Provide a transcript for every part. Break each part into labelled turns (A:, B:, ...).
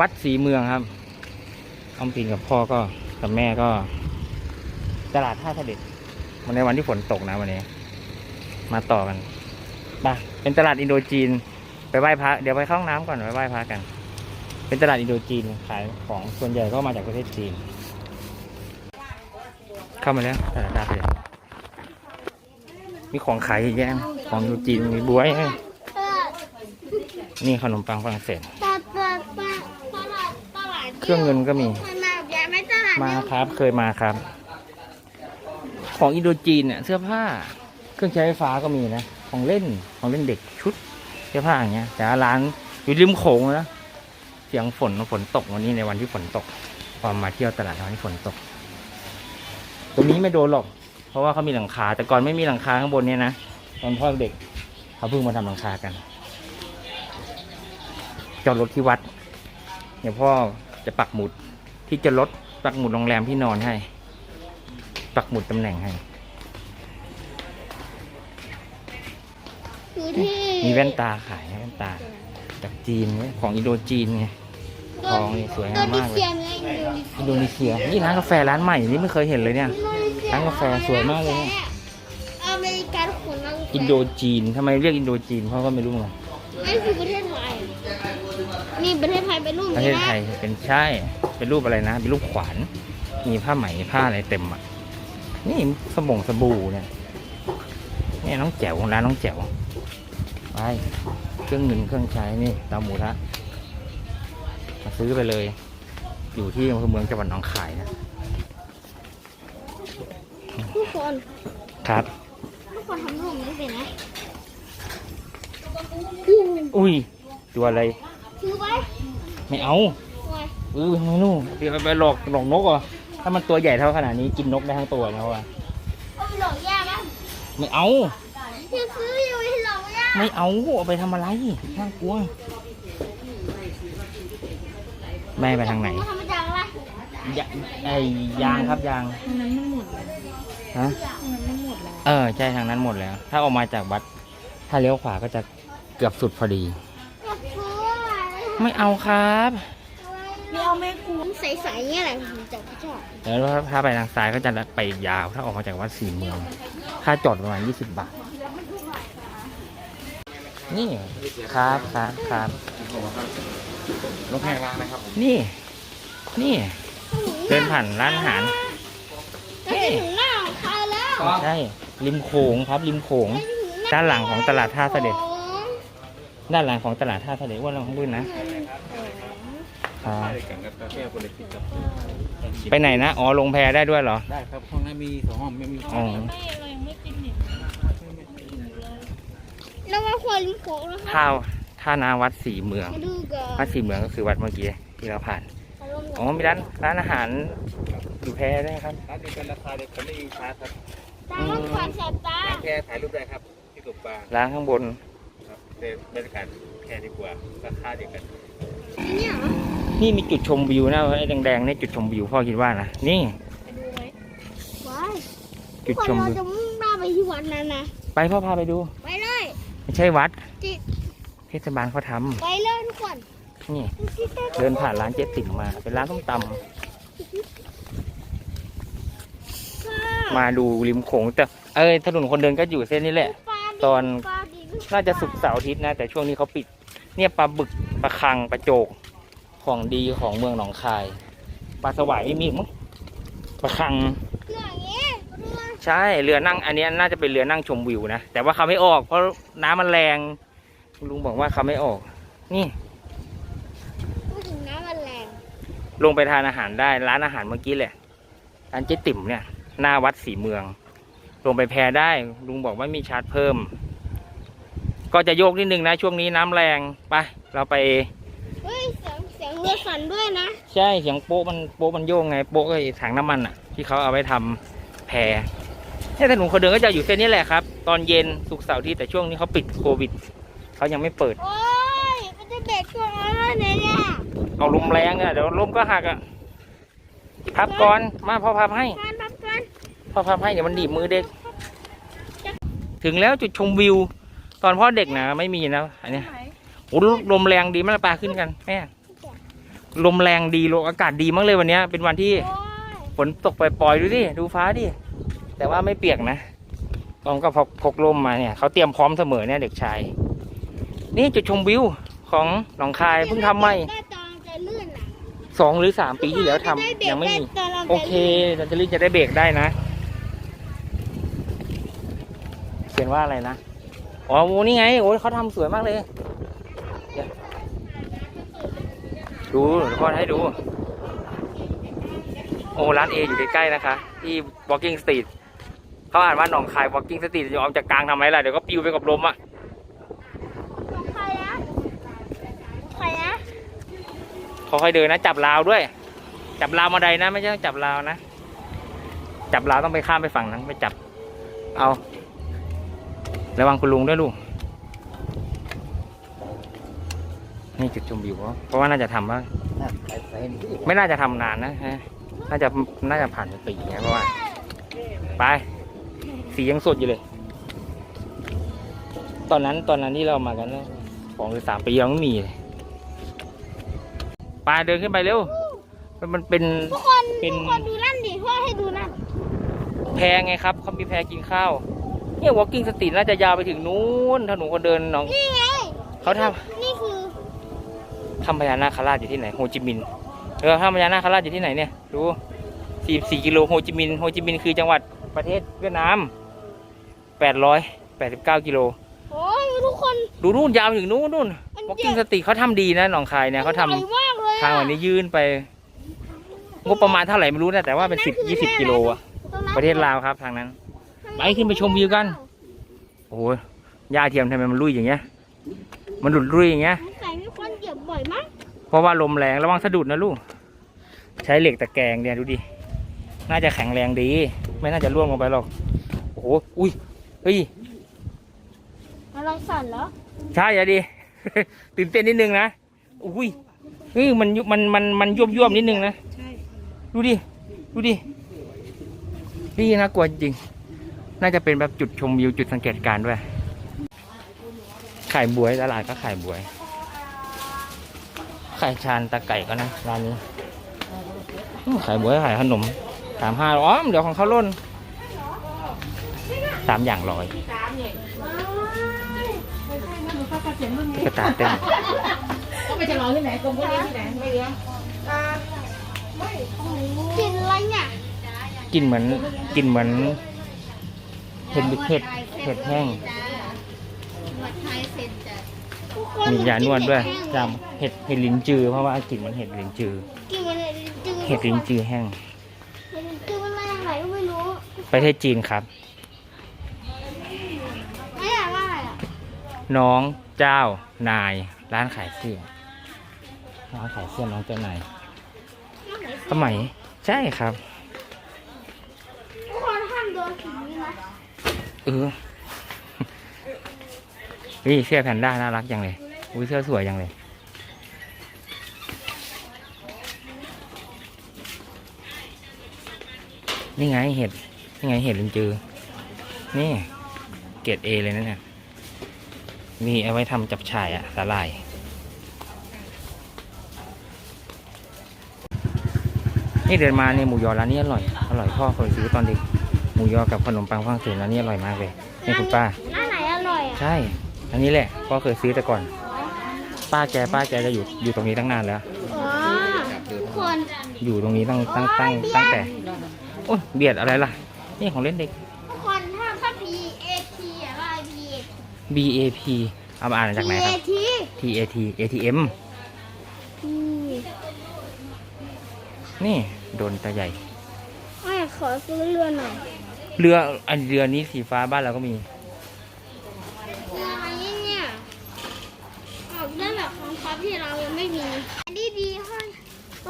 A: วัดศรีเมืองครับออมปินกับพ่อก็กับแม่ก็ ตลาดท่าเสด็จวันในวันที่ฝนตกนะวันนี้ มาต่อกันไปเป็นตลาดอินโดจีน ไปไหว้พระเดี๋ยวไปเข้าห้องน้ำก่อนไปไหว้พระกัน เป็นตลาดอินโดจีนขายของส่วนใหญ่ก็มาจากประเทศจีน เข้ามาแล้วตลาดท่าเสด็จมีของขายเยอะแยะของอินโดจีนมีบวยนี่ขนมปังฝรั่งเศส รื่องเงินก็มี
B: ขนาดใหญ่ไหม่ตลาด
A: มา
B: เนี่ย
A: ครับเคยมาครับ ของอินโดจีนเนี่ยเสื้อผ้า เครื่องใช้ไฟฟ้าก็มีนะ ของเล่นของเล่นเด็กชุดเสื้อผ้าอย่างเงี้ย แต่ว่าร้านอยู่ริมโขงนะเสียงฝนฝนตกวันนี้ในวันที่ฝนตกพอมาเที่ยวตลาดวันที่ฝนตก ตรงนี้ไม่โดนหรอก เพราะว่าเขามีหลังคา แต่ก่อนไม่มีหลังคาข้างบนเนี่ยนะตอนพ่อเด็กเขาเพิ่งมาทำหลังคากันจอดรถที่วัดเดี๋ยวพ่อ จะปักหมุดที่จะลดปักหมุดโรงแรมที่นอนให้ ปักหมุดตำแหน่งให้
B: คือที่
A: มีแว่นตาขายแว่นตา จากจีนเนี่ยของอินโดจีนไง ทองนี่สวยงามมากเลย
B: อินโดนีเซียไงอินโดนีเซีย
A: อินโดนีเซียนี่ร้านกาแฟร้านใหม่นี่ไม่เคยเห็นเลยเนี่ย ร้านกาแฟสวยมากเลยเนี่ย
B: อเมริกันขนร้านกาแฟ
A: อินโดจีนทำไมเรียกอินโดจีนเพราะก็ไม่รู้ไง
B: นั่นคือประเทศไทย นี่ประเทศไทยเป็นรูป
A: ประเท
B: นี้
A: ศ
B: นะ
A: ไทยเป็นใช่ เป็นรูปอะไรนะ เป็นรูปขวาน มีผ้าไหมผ้าอะไรเต็มอะ นี่สบงสบู่เนี่ยนี่น้องแจ๋วร้านน้องแจ๋วไปเครื่องหนึ่งเครื่องใช้นี่เตาหมูทะมาซื้อไปเลย อยู่ที่อำเภอเมืองจังหวัดหนองคายนะ
B: ทุกคน
A: ครับ
B: ทุกคนทำรูปนี้เป็นนะ
A: อุ้ยตัวอะไร
B: ถือไว้
A: ไม่เอา
B: ไว้
A: เออไม่นู่เดี๋ยวไปหลอกหลอกนกเหรอะถ้ามันตัวใหญ่เท่าขนาดนี้กินนกได้ทั้งตัวนะว่ะ
B: เอาไปหลอกย่ามั้ง
A: ไม่เอา
B: ที่ซื้ออยู่ให้หลอกย่า
A: ไม่เอาเอาไปทำอะไรน่ากลัวแม่ไปทางไหน
B: ทำมาจากอะไร
A: ยาไอ้ยางครับยาง
C: ตรงนั้นมันหมดแล้ว
A: ฮะ
C: ตรงนั้นมันหมดแล้ว
A: เออใช่ทางนั้นหมดแล้ว ถ้าออกมาจากวัด ถ้าเลี้ยวขวาก็จะเกือบสุดพอดี
B: อยากซื้ออะ ไร
A: ไม่เอาครับ
C: เดี๋ยวเอาแม่กู
B: ผมใสๆเนี่ยแหละผมจะชอบ
A: เดี๋ยวถ้าไปทางซ้ายก็จะไปยาว ถ้าออกมาจากวัดสี่เมือง ค่าจอดประมาณยี่สิบบาท นี่ครับครับครับ
D: รถแห้งล้างนะครับ
A: นี่ นี่ เดินผ่านร้านอาหาร
B: จะถึงหน้าของใครแล้ว
A: ใช่ ริมโขงครับริมโขง ด้านหลังของตลาดท่าเสด็จ ด้านหลังของตลาดท่าเสด็จว่าเราข้างบนนะ ครับ
D: กันกับกาแฟคนละกินครับ
A: ไปไหนนะ อ๋อ ลงแพได้ด้วยเหรอ
D: ได้ครับห้องนั้นมีสองห้องไม่มี
A: อ๋อ
C: เรายังไม่กินเนี่ย
B: แล้วก็ควรลิ้นโค้งนะคะ
A: ท่าท่านาวัดสีเมือง
B: มาดูกั
A: วัด
B: น
A: สีเมืองก็คือวัดเมื่อกี้ที่เราผ่าน อ๋อ มีร้านร้านอาหารอยู่แพได้ครับ
D: ร้านเดียวกันราคาเดียวกันไม่มีชาร์จครับ
B: ตามันขวานแสบตา
D: ร้านแค่ถ่ายรูปได้ครับที่ตกปลา
A: ร้านข้างบน
D: ครับเป็นบรรยากาศแค่ดีกว่าราคาเดียวกัน
B: เนี่ยเหรอ
A: นี่มีจุดชมวิวนะไอ้แดงๆนี่จุดชมวิวพ่อคิดว่านะนี่
C: ไปดูไหม
B: ว้าย
A: จุด
B: คน
A: ชม
B: เรา
A: วิว
B: จะมุ่งหน้าไปที่วัดนั้นนะ
A: ไปพ่อพาไปดู
B: ไปเลย
A: ไม่ใช่วัด
B: จิ
A: เทศบาลเขาทำ
B: ไปเลยทุกคน
A: นี่เดินผ่านร้านเจ๊ติ๋มมา เป็นร้านส้มตำมาดูริมโขงแต่เอ้ยถนนคนเดินก็อยู่เส้นนี้แหละ ตอนน่าจะสุกร์เสาร์อาทิตย์นะ แต่ช่วงนี้เขาปิด เนี่ยปลาบึกปลาคังปลาโจก ของดีของเมืองหนองคายปลาสวายมีอีกมั้งปลาคัง
B: เรื่องอย่างนี้เรือ
A: ใช่เรือนั่งอันเนี้ยน่าจะเป็นเรือนั่งชมวิวนะแต่ว่าเขาไม่ออก เพราะน้ำมันแรงลุงบอกว่าเขาไม่ออก นี่
B: พูดถึงน้ำมันแรง
A: ลงไปทานอาหารได้ร้านอาหารเมื่อกี้แหละร้านเจ๊ติ๋มเนี่ยหน้าวัดศรีเมือง ลงไปแพได้ ลุงบอกว่ามีชาร์จเพิ่ม ก็จะโยกนิดนึงนะช่วงนี้น้ำแรงไปเราไป
B: เฮ้ยเสียง เสียงเรือสั่นด้วยนะ
A: ใช่เสียงโป๊ะมันโป๊ะมันโยกไงโป๊ะไอ้ถังน้ำมันอะ ที่เขาเอาไว้ทำแพเนี่ยถนนคนเดินก็จะอยู่เส้นนี้แหละครับ ตอนเย็นสุกร์เสาร์อาที่แต่ช่วงนี้เขาปิดโควิดเขายังไม่เปิด
B: โอ้ยมันจะเบรกตัวอะไรเนี่ย
A: เอาลมแรงอะเดี๋ยวลมก็หักอะพับก่อนมาพ่อพับให้
B: การพับกัน
A: พ่อพับให้เดี๋ยวมันดีบมือเด็ก ถึงแล้วจุดชมวิว ตอนพ่อเด็กนะไม่มีนะอันเนี้ย
C: ไหน
A: โอ้ลมแรงดีมากปลาขึ้นกันแม่ ลมแรงดีลมอากาศดีมากเลยวันเนี้ยเป็นวันที่
B: โอ้ย
A: ฝนตกปล่อยๆดูดิดูฟ้าดิแต่ว่าไม่เปียกนะตองก็พกพกลมมาเนี่ยเขาเตรียมพร้อมเสมอเนี่ยเด็กชาย นี่จุดชมวิวของหนองคายเพิ่งทำใหม่
B: ได้ตอนจะลื่นอะ
A: สองหรือสามปีที่แล้วทำ
B: ได้เบรก
A: ยังไม่มี
B: ด้ตอนเรา
A: โอ
B: จะ
A: เค
B: ลื่น
A: เราจะรีบจะได้เบรกได้นะเขียนว่าอะไรนะอ๋อโอ้นี่ไงโอ้ยเขาทำสวยมากเลยเดี๋ยว ดูเดี๋ยวพ่อให้ดู โอ้ร้านเออยู่ใกล้ๆนะคะ ที่ Walking Street เขาอ่านว่าหนองคาย Walking Street จะออกจากกลางทำไมล่ะ เดี๋ยวก็ปิวไปกับลมอะ
B: ใครนะใครนะ
A: ค่อยๆเดินนะ จับราวด้วย จับราวมาใดนะ ไม่ใช่จับราวนะ จับราวต้องไปข้ามไปฝั่งนั้นไปจับ เอา ระวังคุณลุงด้วยลูก นี่จุดชมวิวเพราะว่าน่าจะทำว่าไม่น่าจะทำนานนะฮะน่าจะน่าจะผ่านไปปีนะเพราะว่า ไป สียังสดอยู่เลย ตอนนั้นตอนนั้นที่เรามากันนะสองหรือสามปียังไม่มีเลยไปเดินขึ้นไปเร็วมันมันเป็น
B: ทุกคน
A: เป็น
B: ทุกคนดูนั่นดิพ่อให้ดูนั่น
A: แพไงครับเขามีแพกินข้าวเนี่ย walking street น่าจะยาวไปถึงนู้นถนนคนเดินหน้อง
B: นี่ไง
A: เขาท
B: นี่คือำ
A: ทำพญานาคราชอยู่ที่ไหนโฮจิมินห์เออทำพญานาคราชอยู่ที่ไหนเนี่ยดูสี่สี่กิโลโฮจิมินห์โฮจิมินห์คือจังหวัดประเทศเวียดนามแปดร้อยแปดสิบเก้ากิโล
B: โอ้ยทุกคน
A: ดูนู่นยาวไปถึงนู้นนู่น
B: มัน
A: walking
B: เจ็บ
A: street เขาทำดีนะหนองคายเนี่ยเขาทำ
B: ใหญ่มากเลยอะ
A: ทางวันนี้ยื่นไป งบประมาณเท่าไหร่ไม่รู้นะแต่ว่าเป็นสิบยี่สิบกิโลอะ
B: ตงนั้น
A: ประเทศลาวครับทางนั้น ไปขึ้นไปชมวิวกัน โอ้โหหญ้าเทียมทำไมมันลุยอย่างเงี้ย มันหลุดลุยอย่างเงี้ย
B: สงสัยมีคนเห ยียบบ่อยมั้ง
A: เพราะว่าลมแรงระวังสะดุดนะลูก ใช้เหล็กตะแกรงเนี่ยดูดิ น่าจะแข็งแรงดี ไม่น่าจะร่วงลงไปหรอก โอ้โห อุ้ย เฮ้ย
B: อะไรสั่นเหรอ
A: ใช่อะดิ ตื่นเต้นนิดนึงนะ อุ้ยเฮ้ยมันยุมันมันมันยวบยวบๆนิดนึงนะ
C: ใช่
A: ดูดิ ดูดิ นี่น่ากลัวจริง น่าจะเป็นแบบจุดชมวิวจุดสังเกตการณ์ด้วย ขายบวยตลาดก็ขายบวย ขายชานตะไก่ก็นะร้านนี้อืมขายบวยขายขนมสามห้าอ๋อเดี๋ยวของเขาล่นสามอย่างร้อยกระตายเต็ม
C: ก็ไปฉลองที่ไหนตรงพวกนี้ที่ไหนไม่เลี้ยง
B: กลินอะไรเนี่ย
A: กลินเหมือนกลินเหมือนเห็ดเห็ดเห็ดแห้ง
B: ทุกคน
A: มียานวดด้วย
B: กลิน
A: จำเห็ดเห็ดลิ้นจือเพราะว่ากลิ่นมันเห็ดลิ้นจือ
B: กลินมันจืด
A: เห็ดลิ้นจือแห้ง
B: เห็ดลิ้นจืดมันมาจากไหนก็ไม่รู้
A: ประเทศจีนครับ
B: ไม่อยากว่าอะไรอะ
A: น้องเจ้านาย ร้านขายเสื้อร้านขายเสื้อน้องเจ้านายสมัยใช่ครับ
B: ทุกคนห้ามโดนผีนะ
A: เออ นี่เสื้อแพนด้าน่ารักจังเลย อุ้ยเสื้อสวยจังเลย นี่ไงเห็ด นี่ไงเห็ดลินจือ นี่ เกรดเอเลยนะเนี่ย มีเอาไว้ทำจับฉ่ายอะสาลายนี่เดินมาเนี่ยหมูยอร้านนี้อร่อย อร่อยพ่อเคยซื้อตอนเด็ก หมูยอกับขนมปังฝรั่งเศสร้านนี้อร่อยมากเลยนี่คุณป้า
B: หน้าไหนอร่อยอะ
A: ใช่ อันนี้แหละพ่อเคยซื้อแต่ก่อน ป้าแกป้าแกจะอยู่อยู่ตรงนี้ตั้งนานแล้ว
B: อ๋อทุกคน
A: อยู่ตรงนี้ตั้งตั้งตั้งตั้งแต่โอ้ยเบียดอะไรล่ะ นี่ของเล่นเด็ก
B: ทุกคนถ้าถ้า P A T อะไร P
A: B A P เอามาอ่านจากไหนครับ
B: A T
A: T A T A T M นี่โดนตาใหญ่
B: ไม่ขอซื้อเรือหน่อย
A: เรืออันเรือนี้สีฟ้าบ้านเราก็มี
B: เรืออะไรเนี่ยออกได้แบบของครับที่เรายังไม่มีอันนี้ดีให้ทุกคน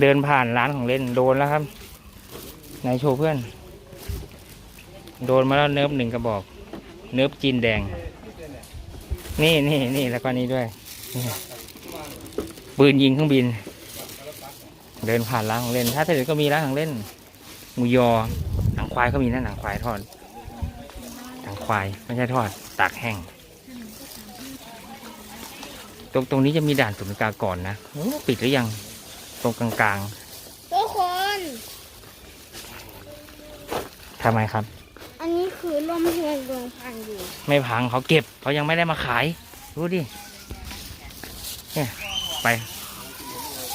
B: เดิ
A: นผ่านร้านของเล่นโดนแล้วครับนายโชว์เพื่อน โดนมาแล้วเนิร์ฟหนึ่งกระบอก เนิร์ฟจีนแดง นี่นี่นี่แล้วก็นี่ด้วยปืนยิงเครื่องบิน เดินผ่านร้านของเล่น ถ้าถนนก็มีร้านของเล่นหมูยอหนังควายก็มีนะหนังควายทอดหนังควายไม่ใช่ทอดตากแห้งตรงตรงนี้จะมีด่านสุลกากรนะปิดหรือยัง ตรงกลาง
B: ทุกคน
A: ๆทำไมครับ
B: อันนี้คือลมเฮือนดวงพันอยู่
A: ไม่พังเขาเก็บเขายังไม่ได้มาขาย ดูดิเนี่ยไป